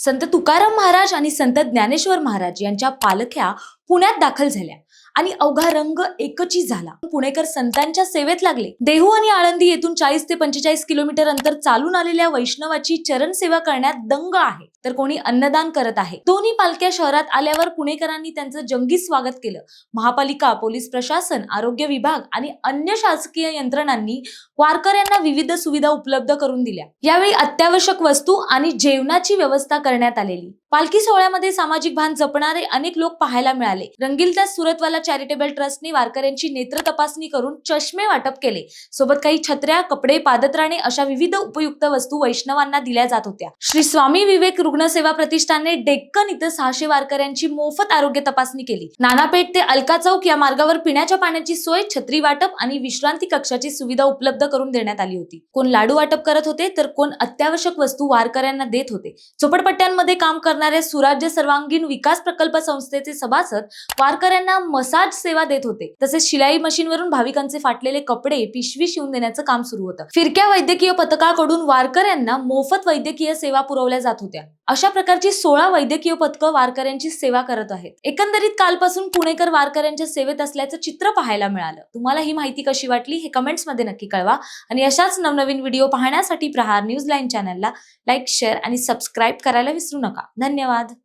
संत तुकाराम महाराज आणि संत ज्ञानेश्वर महाराज यांच्या पालख्या पुण्यात दाखल झाल्या आणि अवघा रंग एकची झाला. पुणेकर संतांच्या सेवेत लागले. देहू आणि आळंदी येथून चाळीस ते पंचेचाळीस किलोमीटर अंतर चालून आलेल्या वैष्णवाची चरण सेवा करण्यात दंग आहे. तर कोणी अन्नदान करत आहे? दोन्ही पालख्या शहरात आल्यावर पुणेकरांनी त्यांचं जंगी स्वागत केलं. महापालिका पोलीस प्रशासन आरोग्य विभाग आणि अन्य शासकीय यंत्रणांनी वारकऱ्यांना विविध सुविधा उपलब्ध करून दिल्या. यावेळी अत्यावश्यक वस्तू आणि जेवणाची व्यवस्था करण्यात आलेली. पालखी सोहळ्यामध्ये सामाजिक भान जपणारे अनेक लोक पाहायला मिळाले. रंगीलदास सुरतवाला चॅरिटेबल ट्रस्टने वारकऱ्यांची नेत्र तपासणी करून चष्मे वाटप केले. सोबत काही छत्र्या कपडे पादत्राणे अशा विविध उपयुक्त वस्तू वैष्णवांना दिल्या जात होत्या. श्री स्वामी विवेक रुग्णसेवा प्रतिष्ठानने डेक्कन इथं सहाशे वारकऱ्यांची मोफत आरोग्य तपासणी केली. नानापेठ ते अलका चौक या मार्गावर पिण्याच्या पाण्याची सोय छत्री वाटप आणि विश्रांती कक्षाची सुविधा उपलब्ध करून देण्यात आली होती. कोण लाडू वाटप करत होते तर कोण अत्यावश्यक वस्तू वारकऱ्यांना देत होते. झोपडपट्ट्यांमध्ये काम करणारे सुराज्य सर्वांगीण विकास प्रकल्प संस्थेचे सभासद वारकऱ्यांना मसाज सेवा देत होते. तसेच शिलाई मशीनवरून भाविकांचे फाटलेले कपडे पिशवी शिवून देण्याचं काम सुरू होतं. फिरक्या वैद्यकीय पथकाकडून वारकऱ्यांना मोफत वैद्यकीय सेवा पुरवल्या जात होत्या. अशा प्रकारची सोळा वैद्यकीय पथकं वारकऱ्यांची सेवा करत आहेत. एकंदरीत कालपासून पुणेकर वारकऱ्यांच्या सेवेत असल्याचं चित्र पाहायला मिळालं. तुम्हाला ही माहिती कशी वाटली हे कमेंट्समध्ये नक्की कळवा. आणि अशाच नवनवीन व्हिडिओ पाहण्यासाठी प्रहार न्यूज लाईन चॅनलला लाईक शेअर आणि सबस्क्राईब करायला विसरू नका. धन्यवाद.